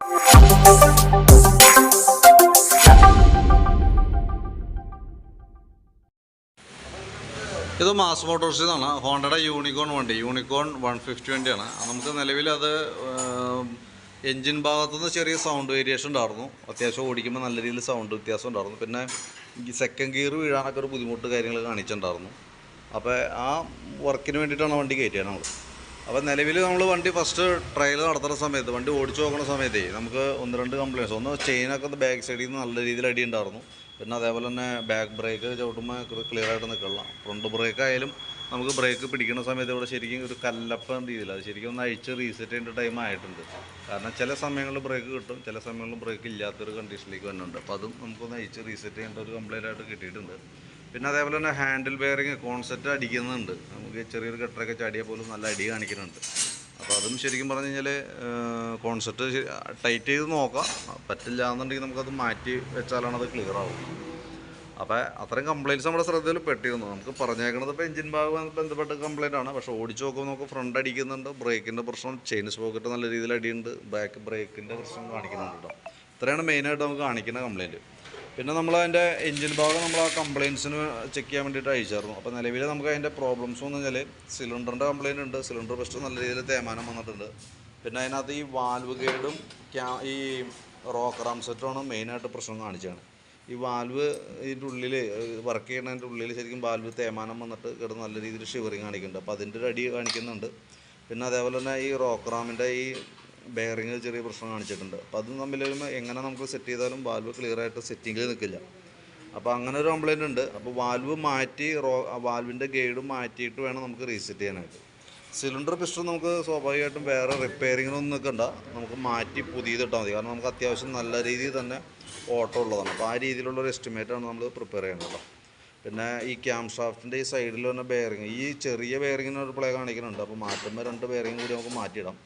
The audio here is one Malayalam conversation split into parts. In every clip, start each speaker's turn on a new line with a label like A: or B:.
A: ഇത് മാസ് മോട്ടോഴ്സിൽ നിന്നാണ് ഹോണ്ടയുടെ യൂണിക്കോൺ വണ്ടി. യൂണിക്കോൺ വൺ ഫിഫ്റ്റി വണ്ടിയാണ്. നമുക്ക് നിലവിൽ അത് എൻജിൻ ഭാഗത്തുനിന്ന് ചെറിയ സൗണ്ട് വേരിയേഷൻ ഉണ്ടായിരുന്നു. അത്യാവശ്യം ഓടിക്കുമ്പോൾ നല്ല രീതിയിൽ സൗണ്ട് വ്യത്യാസം ഉണ്ടായിരുന്നു. പിന്നെ സെക്കൻഡ് ഗിയർ വീഴാനൊക്കെ ഒരു ബുദ്ധിമുട്ട് കാര്യങ്ങൾ കാണിച്ചിട്ടുണ്ടായിരുന്നു. അപ്പോൾ ആ വർക്കിന് വേണ്ടിയിട്ടാണ് വണ്ടി കയറ്റിയത് നമ്മൾ അപ്പോൾ നിലവിൽ നമ്മൾ വണ്ടി ഫസ്റ്റ് ട്രയൽ നടത്തുന്ന സമയത്ത് വണ്ടി ഓടിച്ചു നോക്കുന്ന സമയത്തേ നമുക്ക് ഒന്ന് രണ്ട് കംപ്ലയിൻസ് ഒന്ന് ചെയിനൊക്കെ ബാക്ക് സൈഡിൽ നിന്ന് നല്ല രീതിയിൽ അടി ഉണ്ടായിരുന്നു. പിന്നെ അതേപോലെ തന്നെ ബാക്ക് ബ്രേക്ക് ചവിട്ടുമ്പോൾ ക്ലിയർ ആയിട്ട് നിൽക്കില്ല ഫ്രണ്ട് ബ്രേക്ക് ആയാലും നമുക്ക് ബ്രേക്ക് പിടിക്കുന്ന സമയത്ത് ഇവിടെ ശരിക്കും ഒരു കല്ലപ്പ രീതിയിൽ അത് ശരിക്കും ഒന്ന് അഴിച്ച് റീസെറ്റ് ചെയ്യേണ്ട ടൈം ആയിട്ടുണ്ട്. കാരണം ചില സമയങ്ങളിൽ ബ്രേക്ക് കിട്ടും ചില സമയങ്ങളിൽ ബ്രേക്ക് ഇല്ലാത്തൊരു കണ്ടീഷനിലേക്ക് വന്നിട്ടുണ്ട്. അപ്പോൾ അതും നമുക്കൊന്ന് അഴിച്ച് റീസെറ്റ് ചെയ്യേണ്ട ഒരു കംപ്ലയിന്റ് ആയിട്ട് കിട്ടിയിട്ടുണ്ട്. പിന്നെ അതേപോലെ തന്നെ ഹാൻഡിൽ ബെയറിങ് കോൺസെപ്റ്റ് അടിക്കുന്നുണ്ട്. നമുക്ക് ചെറിയൊരു കെട്ടറൊക്കെ ചാടിയാൽ പോലും നല്ല അടി കാണിക്കുന്നുണ്ട്. അപ്പോൾ അതും ശരിക്കും പറഞ്ഞു കഴിഞ്ഞാൽ കോൺസെപ്റ്റ് ടൈറ്റ് ചെയ്ത് നോക്കാം. പറ്റില്ല എന്നുണ്ടെങ്കിൽ നമുക്കത് മാറ്റി വെച്ചാലാണ് അത് ക്ലിയർ ആവും. അപ്പോൾ അത്രയും കംപ്ലയിന്റ്സ് നമ്മുടെ ശ്രദ്ധയിൽ പെട്ടിരുന്നു. നമുക്ക് പറഞ്ഞേക്കണത് ഇപ്പോൾ എഞ്ചിൻ ഭാഗം ബന്ധപ്പെട്ട കംപ്ലയിന്റ് ആണ്. പക്ഷേ ഓടിച്ച് നോക്കുമ്പോൾ നമുക്ക് ഫ്രണ്ട് അടിക്കുന്നുണ്ട്. ബ്രേക്കിന്റെ പ്രശ്നം ചെയിൻ സ്പോക്കറ്റ് നല്ല രീതിയിൽ അടിയുണ്ട്. ബാക്ക് ബ്രേക്കിന്റെ പ്രശ്നം കാണിക്കുന്നുണ്ട് കേട്ടോ ഇത്രയാണ് മെയിനായിട്ട് നമുക്ക് കാണിക്കുന്ന കംപ്ലയിന്റ് പിന്നെ നമ്മൾ അതിന്റെ എഞ്ചിൻ ഭാഗം നമ്മൾ ആ കംപ്ലയിൻസിന് ചെക്ക് ചെയ്യാൻ വേണ്ടിയിട്ട് അയച്ചായിരുന്നു. അപ്പോൾ നിലവിൽ നമുക്ക് അതിന്റെ പ്രോബ്ലംസ് എന്ന് വെച്ചാൽ സിലിണ്ടറിന്റെ കംപ്ലയിന്റ് ഉണ്ട് സിലിണ്ടർ പ്രശ്നം നല്ല രീതിയിൽ തേമാനം വന്നിട്ടുണ്ട്. പിന്നെ അതിനകത്ത് ഈ വാൽവ് ഗൈഡും ക്യാ ഈ റോക്ക് അംസെറ്റുമാണ് സെറ്റുമാണ് മെയിനായിട്ട് പ്രശ്നം കാണിച്ചാണ് ഈ വാൽവ് ഇതിന്റെ ഉള്ളിൽ വർക്ക് ചെയ്യണതിന്റെ ഉള്ളിൽ ശരിക്കും വാൽവ് തേമാനം വന്നിട്ട് കിടന്ന് നല്ല രീതിയിൽ ഷിവറിങ് കാണിക്കുന്നുണ്ട്. അപ്പോൾ അതിന്റെ ഒരു അടി കാണിക്കുന്നുണ്ട്. പിന്നെ അതേപോലെ തന്നെ ഈ റോക്ക് റാമിന്റെ ഈ ബെയറിങ് ചെറിയ പ്രശ്നം കാണിച്ചിട്ടുണ്ട്. അപ്പോൾ അതും തമ്മിൽ വരുമ്പോൾ എങ്ങനെ നമുക്ക് സെറ്റ് ചെയ്താലും വാൽവ് ക്ലിയർ ആയിട്ട് സെറ്റിങ്ങിൽ നിൽക്കില്ല അപ്പോൾ അങ്ങനെ ഒരു കംപ്ലയിന്റ് ഉണ്ട്. അപ്പോൾ വാൽവ് മാറ്റി റോ വാൽവിന്റെ ഗൈഡ് മാറ്റിയിട്ട് വേണം നമുക്ക് റീസെറ്റ് ചെയ്യാനായിട്ട്. സിലിണ്ടർ പിസ്റ്റൺ നമുക്ക് സ്വാഭാവികമായിട്ടും വേറെ റിപ്പയറിങ്ങിനൊന്നും നിൽക്കണ്ട നമുക്ക് മാറ്റി പുതിയതിട്ടാൽ മതി. കാരണം നമുക്ക് അത്യാവശ്യം നല്ല രീതിയിൽ തന്നെ ഓട്ടോ ഉള്ളതാണ്. അപ്പോൾ ആ രീതിയിലുള്ള ഒരു എസ്റ്റിമേറ്റാണ് നമ്മൾ പ്രിപ്പയർ ചെയ്യേണ്ടത് പിന്നെ ഈ ക്യാം ഷാഫ്റ്റിന്റെ ഈ സൈഡിൽ വന്ന ബെയറിങ് ഈ ചെറിയ ബെയറിങ്ങിന് ഒരു പ്ലേ കാണിക്കുന്നുണ്ട്. അപ്പോൾ മാറ്റുമ്പോൾ രണ്ട് ബെയറിങ് കൂടി നമുക്ക് മാറ്റിയിടാം.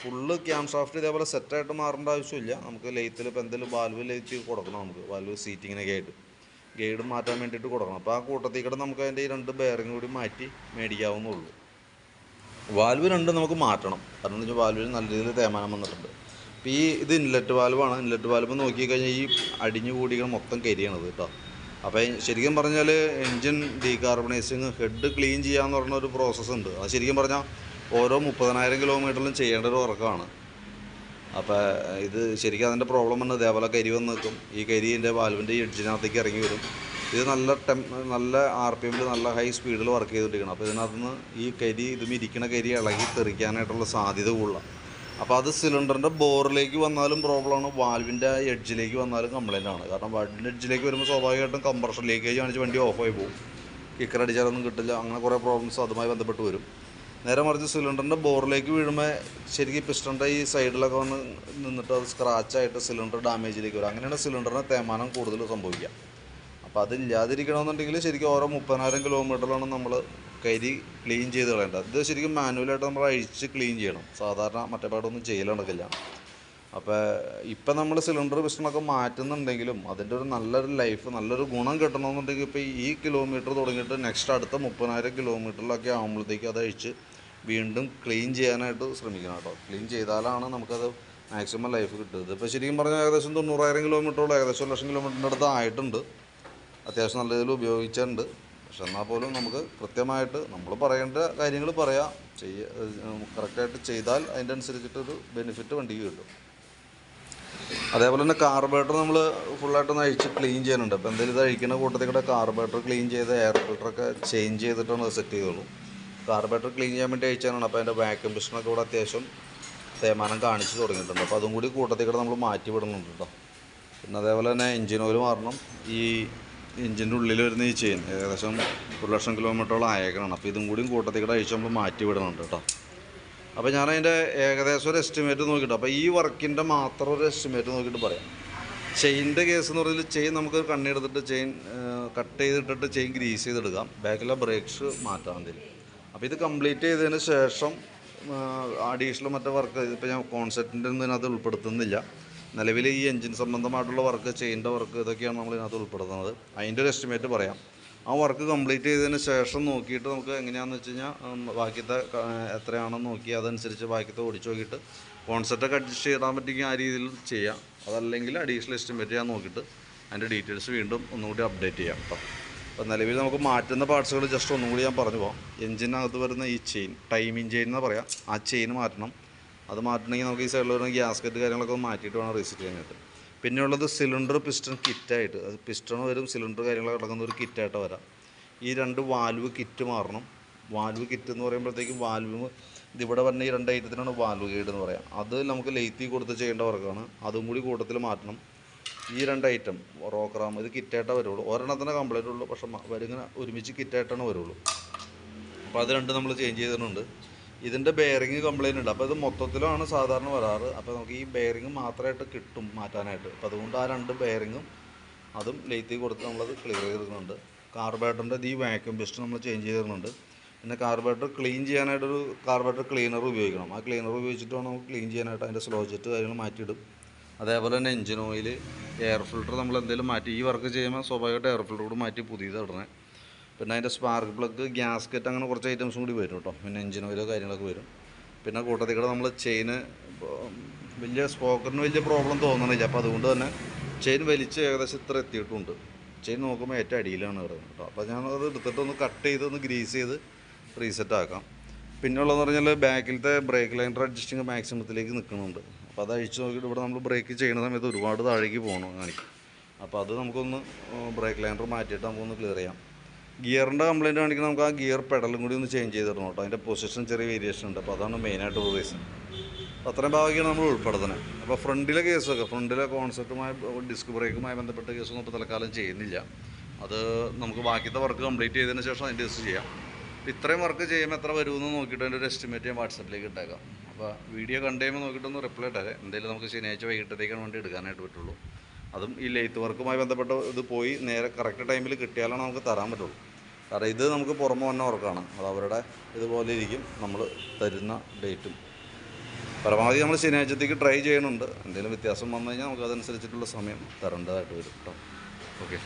A: ഫുള്ള് ക്യാം ഷാഫ്റ്റ് ഇതേപോലെ സെറ്റായിട്ട് മാറേണ്ട ആവശ്യമില്ല. നമുക്ക് ലെയ്ത്തിൽ ഇപ്പോൾ എന്തെങ്കിലും വാൽവ് ലെയ്ത്ത് കൊടുക്കണം നമുക്ക്. വാൽവ് സീറ്റിങ്ങിനൊക്കെ ആയിട്ട് ഗൈഡ് മാറ്റാൻ വേണ്ടിയിട്ട് കൊടുക്കണം. അപ്പോൾ ആ കൂട്ടത്തിൽ കൂടെ നമുക്ക് അതിന്റെ ഈ രണ്ട് ബെയറിങ് കൂടി മാറ്റി മേടിക്കാവുന്നുള്ളൂ വാൽവ് രണ്ട് നമുക്ക് മാറ്റണം. കാരണം എന്ന് വെച്ചാൽ വാൽവിൽ നല്ല രീതിയിൽ തേമാനം വന്നിട്ടുണ്ട്. അപ്പോൾ ഈ ഇത് ഇൻലെറ്റ് വാൽവാണ് ഇൻലെറ്റ് വാൽവ് നോക്കിക്കഴിഞ്ഞാൽ ഈ അടിഞ്ഞു കൂടികൾ മൊത്തം കരിയണത് കേട്ടോ. അപ്പോൾ ശരിക്കും പറഞ്ഞാൽ എൻജിൻ ഡീകാർബണൈസിങ് ഹെഡ് ക്ലീൻ ചെയ്യാന്ന് പറഞ്ഞ ഒരു പ്രോസസ്സ് ഉണ്ട്. അത് ശരിക്കും പറഞ്ഞാൽ ഓരോ മുപ്പതിനായിരം കിലോമീറ്ററിലും ചെയ്യേണ്ട ഒരു വർക്കാണ് അപ്പോൾ ഇത് ശരിക്കും അതിന്റെ പ്രോബ്ലം വന്ന് ഇതേപോലെ കരി വന്ന് നിൽക്കും ഈ കരിന്റെ വാൽവിന്റെ എഡ്ജിനകത്തേക്ക് ഇറങ്ങി വരും. ഇത് നല്ല ടെം നല്ല ആർ പി എമ്മിൽ നല്ല ഹൈ സ്പീഡിൽ വർക്ക് ചെയ്തുകൊണ്ടിരിക്കണം അപ്പോൾ ഇതിനകത്ത് നിന്ന് ഈ കരി ഇത് ഇരിക്കണ കരി ഇളകി തെറിക്കാനായിട്ടുള്ള സാധ്യത കൂടുതലാണ് അപ്പോൾ അത് സിലിണ്ടറിന്റെ ബോറിലേക്ക് വന്നാലും പ്രോബ്ലമാണ് വാൽവിന്റെ എഡ്ജിലേക്ക് വന്നാലും കംപ്ലൈന്റ് ആണ്. കാരണം വാൽവിന്റെ എഡ്ജിലേക്ക് വരുമ്പോൾ സ്വാഭാവികമായിട്ടും കംപ്രഷൻ ലീക്കേജ് കാണിച്ച് വണ്ടി ഓഫായി പോകും. കിക്കർ അടിച്ചാലൊന്നും കിട്ടില്ല. അങ്ങനെ കുറേ പ്രോബ്ലംസ് അതുമായി ബന്ധപ്പെട്ട് വരും. നേരെ മറിച്ച് സിലിണ്ടറിന്റെ ബോറിലേക്ക് വീഴുമ്പോൾ ശരിക്കും പിസ്റ്റണിന്റെ ഈ സൈഡിലൊക്കെ വന്ന് നിന്നിട്ട് അത് സ്ക്രാച്ചായിട്ട് സിലിണ്ടർ ഡാമേജിലേക്ക് വരും. അങ്ങനെയാണ് സിലിണ്ടറിന് തേമാനം കൂടുതൽ സംഭവിക്കുക. അപ്പോൾ അതില്ലാതിരിക്കണമെന്നുണ്ടെങ്കിൽ ശരിക്കും ഓരോ മുപ്പതിനായിരം കിലോമീറ്ററിലാണ് നമ്മൾ കരി ക്ലീൻ ചെയ്ത് കളയേണ്ടത്. ഇത് ശരിക്കും മാനുവലായിട്ട് നമ്മൾ അഴിച്ച് ക്ലീൻ ചെയ്യണം. സാധാരണ മറ്റേ പാടൊന്നും ചെയ്യലുണ്ടക്കില്ല അപ്പോൾ ഇപ്പം നമ്മൾ സിലിണ്ടർ പിസ്റ്റണൊക്കെ മാറ്റുന്നുണ്ടെങ്കിലും അതിന്റെ ഒരു നല്ലൊരു ലൈഫ് നല്ലൊരു ഗുണം കിട്ടണമെന്നുണ്ടെങ്കിൽ ഇപ്പോൾ ഈ കിലോമീറ്റർ തുടങ്ങിയിട്ട് നെക്സ്റ്റ് അടുത്ത മുപ്പതിനായിരം കിലോമീറ്ററിലൊക്കെ ആകുമ്പോഴത്തേക്ക് അത് അഴിച്ച് വീണ്ടും ക്ലീൻ ചെയ്യാനായിട്ട് ശ്രമിക്കണം കേട്ടോ. ക്ലീൻ ചെയ്താലാണ് നമുക്കത് മാക്സിമം ലൈഫ് കിട്ടുന്നത്. ഇപ്പോൾ ശരിക്കും പറഞ്ഞാൽ ഏകദേശം തൊണ്ണൂറായിരം കിലോമീറ്ററോളം ഏകദേശം ഒരു ലക്ഷം കിലോമീറ്ററിന്റെ അടുത്ത് ആയിട്ടുണ്ട്. അത്യാവശ്യം നല്ല രീതിയിൽ ഉപയോഗിച്ചിട്ടുണ്ട്. പക്ഷെ എന്നാൽ പോലും നമുക്ക് കൃത്യമായിട്ട് നമ്മൾ പറയേണ്ട കാര്യങ്ങൾ പറയാം. ചെയ്യ കറക്റ്റായിട്ട് ചെയ്താൽ അതിന്റെ അനുസരിച്ചിട്ടൊരു ബെനിഫിറ്റ് വണ്ടിക്ക് കിട്ടും. അതേപോലെ തന്നെ കാർബേറ്റർ നമ്മൾ ഫുള്ളായിട്ട് ഒന്ന് അഴിച്ച് ക്ലീൻ ചെയ്യാനുണ്ട്. അപ്പോൾ എന്തെങ്കിലും ഇത് അഴിക്കുന്ന കൂട്ടത്തിൽ കൂടെ കാർബേറ്റർ ക്ലീൻ ചെയ്ത് എയർ ഫിൽറ്ററൊക്കെ ചേഞ്ച് ചെയ്തിട്ടാണ് സെറ്റ് ചെയ്തോളൂ കാർബേറ്റർ ക്ലീൻ ചെയ്യാൻ വേണ്ടി അയച്ചാണ് അപ്പോൾ അതിന്റെ വാക്യൂം പിസ്റ്റണൊക്കെ ഇവിടെ അത്യാവശ്യം തേമാനം കാണിച്ച് തുടങ്ങിയിട്ടുണ്ട്. അപ്പോൾ അതും കൂടി കൂട്ടത്തിൽ കൂടെ നമ്മൾ മാറ്റി വിടുന്നുണ്ട് കേട്ടോ പിന്നെ അതേപോലെ തന്നെ എഞ്ചിൻ ഓയിൽ മാറണം. ഈ എഞ്ചിന്റെ ഉള്ളിൽ വരുന്ന ഈ ചെയിൻ ഏകദേശം ഒരു ലക്ഷം കിലോമീറ്ററോളം ആയേക്കണം. അപ്പോൾ ഇതും കൂടിയും കൂട്ടത്തിൽ കൂടെ അഴിച്ച് നമ്മൾ മാറ്റി വിടുന്നുണ്ട് കേട്ടോ അപ്പോൾ ഞാൻ അതിന്റെ ഏകദേശം ഒരു എസ്റ്റിമേറ്റ് നോക്കിയിട്ട് അപ്പോൾ ഈ വർക്കിന്റെ മാത്രം ഒരു എസ്റ്റിമേറ്റ് നോക്കിയിട്ട് പറയാം. ചെയിന്റെ കേസ് എന്ന് പറഞ്ഞാൽ ചെയിൻ നമുക്ക് കണ്ണെടുത്തിട്ട് ചെയിൻ കട്ട് ചെയ്തിട്ടിട്ട് ചെയിൻ ഗ്രീസ് ചെയ്തെടുക്കാം. ബാക്കിലെ ബ്രേക്സ് മാറ്റാൻ എന്തെങ്കിലും അപ്പോൾ ഇത് കംപ്ലീറ്റ് ചെയ്തതിന് ശേഷം അഡീഷണൽ മറ്റേ വർക്ക് ഇപ്പോൾ ഞാൻ കോൺസെപ്റ്റിന്റെ ഒന്നും ഇതിനകത്ത് ഉൾപ്പെടുത്തുന്നില്ല. നിലവിൽ ഈ എഞ്ചിൻ സംബന്ധമായിട്ടുള്ള വർക്ക് ചെയിന്റെ വർക്ക് ഇതൊക്കെയാണ് നമ്മൾ ഇതിനകത്ത് ഉൾപ്പെടുത്തുന്നത്. അതിന്റെ ഒരു എസ്റ്റിമേറ്റ് പറയാം. ആ വർക്ക് കംപ്ലീറ്റ് ചെയ്തതിന് ശേഷം നോക്കിയിട്ട് നമുക്ക് എങ്ങനെയാണെന്ന് വെച്ച് കഴിഞ്ഞാൽ ബാക്കിയത്തെ എത്രയാണെന്ന് നോക്കി അതനുസരിച്ച് ബാക്കിയത്തെ ഓടിച്ച് നോക്കിയിട്ട് കോൺസെപ്റ്റൊക്കെ അഡ്ജസ്റ്റ് ചെയ്യാൻ പറ്റിയെങ്കിൽ ആ രീതിയിൽ ചെയ്യാം. അതല്ലെങ്കിൽ അഡീഷണൽ എസ്റ്റിമേറ്റ് ചെയ്യാൻ നോക്കിയിട്ട് അതിന്റെ ഡീറ്റെയിൽസ് വീണ്ടും ഒന്നുകൂടി അപ്ഡേറ്റ് ചെയ്യാം കേട്ടോ അപ്പോൾ നിലവിൽ നമുക്ക് മാറ്റുന്ന പാർട്സുകൾ ജസ്റ്റ് ഒന്നും കൂടി ഞാൻ പറഞ്ഞു പോകാം എഞ്ചിനകത്ത് വരുന്ന ഈ ചെയിൻ ടൈമിങ് ചെയിൻ എന്ന് പറയാം ആ ചെയിൻ മാറ്റണം. അത് മാറ്റണമെങ്കിൽ നമുക്ക് ഈ സൈഡിൽ വരുന്ന ഗ്യാസ്കറ്റ് കാര്യങ്ങളൊക്കെ ഒന്ന് മാറ്റിയിട്ട് വേണം റീസെറ്റ് ചെയ്യാനായിട്ട് പിന്നെ ഉള്ളത് സിലിണ്ടർ പിസ്റ്റൺ കിറ്റായിട്ട് അത് പിസ്റ്റൺ വരും സിലിണ്ടർ കാര്യങ്ങളൊക്കെ കിടക്കുന്ന ഒരു കിറ്റായിട്ട് വരാം. ഈ രണ്ട് വാൽവ് കിറ്റ് മാറണം. വാൽവ് കിറ്റ് എന്ന് പറയുമ്പോഴത്തേക്കും വാൽവ് ഇതിവിടെ വരുന്ന ഈ രണ്ട് ഐറ്റത്തിനാണ് വാൽവ് ഗൈഡ് എന്ന് പറയാം. അത് നമുക്ക് ലൈത്തി കൊടുത്ത് ചെയ്യേണ്ട വർക്കാണ് അതും കൂടി കൂട്ടത്തിൽ മാറ്റണം. ഈ രണ്ട് ഐറ്റം റോക്രാം ഇത് കിറ്റായിട്ടേ വരുള്ളൂ. ഒരെണ്ണത്തിനെ കംപ്ലീറ്റ് ഉള്ളൂ പക്ഷെ വരുന്ന ഒരുമിച്ച് കിറ്റായിട്ടാണ് വരുള്ളൂ. അപ്പോൾ അത് രണ്ട് നമ്മൾ ചേഞ്ച് ചെയ്തിട്ടുണ്ട്. ഇതിന്റെ ബെയറിങ് കംപ്ലയിന്റ് ഉണ്ട്. അപ്പോൾ ഇത് മൊത്തത്തിലാണ് സാധാരണ വരാറ്. അപ്പോൾ നമുക്ക് ഈ ബെയറിങ് മാത്രമായിട്ട് കിട്ടും മാറ്റാനായിട്ട്. അപ്പോൾ അതുകൊണ്ട് ആ രണ്ട് ബെയറിങ്ങും അതും ലെയ്ത്തി കൊടുത്ത് നമ്മളത് ക്ലിയർ ചെയ്തിരുന്നുണ്ട് കാർബേറ്ററിന്റെ ഈ വാക്യൂം ബെസ്റ്റ് നമ്മൾ ചേഞ്ച് ചെയ്തിരുന്നുണ്ട് പിന്നെ കാർബേറ്റർ ക്ലീൻ ചെയ്യാനായിട്ടൊരു കാർബേറ്റർ ക്ലീനർ ഉപയോഗിക്കണം. ആ ക്ലീനർ ഉപയോഗിച്ചിട്ട് വേണം നമുക്ക് ക്ലീൻ ചെയ്യാനായിട്ട് അതിന്റെ സ്ലോ ജെറ്റ് കാര്യങ്ങൾ മാറ്റിയിടും. അതേപോലെ തന്നെ എഞ്ചിൻ ഓയിൽ എയർ ഫിൽട്ടർ നമ്മൾ എന്തെങ്കിലും മാറ്റി ഈ വർക്ക് ചെയ്യുമ്പോൾ സ്വാഭാവികമായിട്ട് എയർ ഫിൽറ്റർ കൂടി മാറ്റി പുതിയത് ഇടണേ പിന്നെ അതിന്റെ സ്പാർക്ക് പ്ലഗ് ഗ്യാസ്കറ്റ് അങ്ങനെ കുറച്ച് ഐറ്റംസും കൂടി വരും കേട്ടോ. പിന്നെ എഞ്ചിൻ ഓയിലോ കാര്യങ്ങളൊക്കെ വരും. പിന്നെ കൂട്ടത്തിൽ കൂടെ നമ്മൾ ചെയിന് വലിയ സ്പോക്കറിന് വലിയ പ്രോബ്ലം തോന്നണില്ല. അപ്പോൾ അതുകൊണ്ട് തന്നെ ചെയിൻ വലിച്ച് ഏകദേശം ഇത്ര എത്തിയിട്ടുണ്ട്. ചെയിൻ നോക്കുമ്പോൾ ഏറ്റവും അടിയിലാണ് കിടക്കുന്നത് കേട്ടോ. അപ്പോൾ ഞാനത് എടുത്തിട്ട് ഒന്ന് കട്ട് ചെയ്ത് ഒന്ന് ഗ്രീസ് ചെയ്ത് റീസെറ്റ് ആക്കാം. പിന്നെയുള്ളതെന്ന് പറഞ്ഞാൽ ബാക്കിലത്തെ ബ്രേക്ക് ലൈനർ അഡ്ജസ്റ്റിങ് മാക്സിമത്തിലേക്ക് നിൽക്കുന്നുണ്ട്. അപ്പോൾ അത് അഴിച്ച് നോക്കിയിട്ട് ഇവിടെ നമ്മൾ ബ്രേക്ക് ചെയ്യുന്ന സമയത്ത് ഒരുപാട് താഴേക്ക് പോകണം കാണിക്കും അപ്പോൾ അത് നമുക്കൊന്ന് ബ്രേക്ക് ലൈനർ മാറ്റിയിട്ട് നമുക്കൊന്ന് ക്ലിയർ ചെയ്യാം. ഗിയറിന്റെ കംപ്ലയിന്റ് കാണിക്കുന്ന നമുക്ക് ആ ഗിയർ പെഡലും കൂടി ഒന്ന് ചേഞ്ച് ചെയ്തിടണം കേട്ടോ. അതിന്റെ പൊസിഷൻ ചെറിയ വേരിയേഷൻ ഉണ്ട്. അപ്പോൾ അതാണ് മെയിനായിട്ട് റീസൺ അത്രയും ഭാഗമാണ് നമ്മൾ ഉൾപ്പെടുത്തുന്നത് അപ്പോൾ ഫ്രണ്ടിലെ കേസൊക്കെ ഫ്രണ്ടിലെ കോൺസെപ്റ്റുമായി ഡിസ്ക് ബ്രേക്കുമായി ബന്ധപ്പെട്ട കേസൊന്നും ഇപ്പോൾ തൽക്കാലം ചെയ്യുന്നില്ല. അത് നമുക്ക് ബാക്കിയത്തെ വർക്ക് കംപ്ലീറ്റ് ചെയ്തതിന് ശേഷം അതിന്റെ ഡിസ് ചെയ്യാം. ഇത്രയും വർക്ക് ചെയ്യുമ്പോൾ എത്ര വരുമെന്ന് നോക്കിയിട്ട് അതിന്റെ ഒരു എസ്റ്റിമേറ്റ് ഞാൻ വാട്സപ്പിലേക്ക് ഇട്ടേക്കാം. അപ്പോൾ വീഡിയോ കണ്ടു കഴിയുമ്പോൾ നോക്കിയിട്ടൊന്ന് റിപ്ലൈ ഇട്ടാലേ എന്തെങ്കിലും നമുക്ക് ശനിയാഴ്ച വൈകിട്ടത്തേക്കാണ് വേണ്ടി എടുക്കാനായിട്ട് പറ്റുള്ളൂ. അതും ഈ ലെയ്ത്ത് വർക്കുമായി ബന്ധപ്പെട്ട ഇത് പോയി നേരെ കറക്റ്റ് ടൈമിൽ കിട്ടിയാലാണ് നമുക്ക് തരാൻ പറ്റുള്ളൂ. കാരണം ഇത് നമുക്ക് പുറമെ വന്ന വർക്കാണ് അത് അവരുടെ ഇതുപോലെ ഇരിക്കും. നമ്മൾ തരുന്ന ഡേറ്റും പരമാവധി നമ്മൾ ശനിയാഴ്ചത്തേക്ക് ട്രൈ ചെയ്യണുണ്ട് എന്തെങ്കിലും വ്യത്യാസം വന്നു കഴിഞ്ഞാൽ നമുക്ക് അതനുസരിച്ചിട്ടുള്ള സമയം തരേണ്ടതായിട്ട് വരും കേട്ടോ ഓക്കെ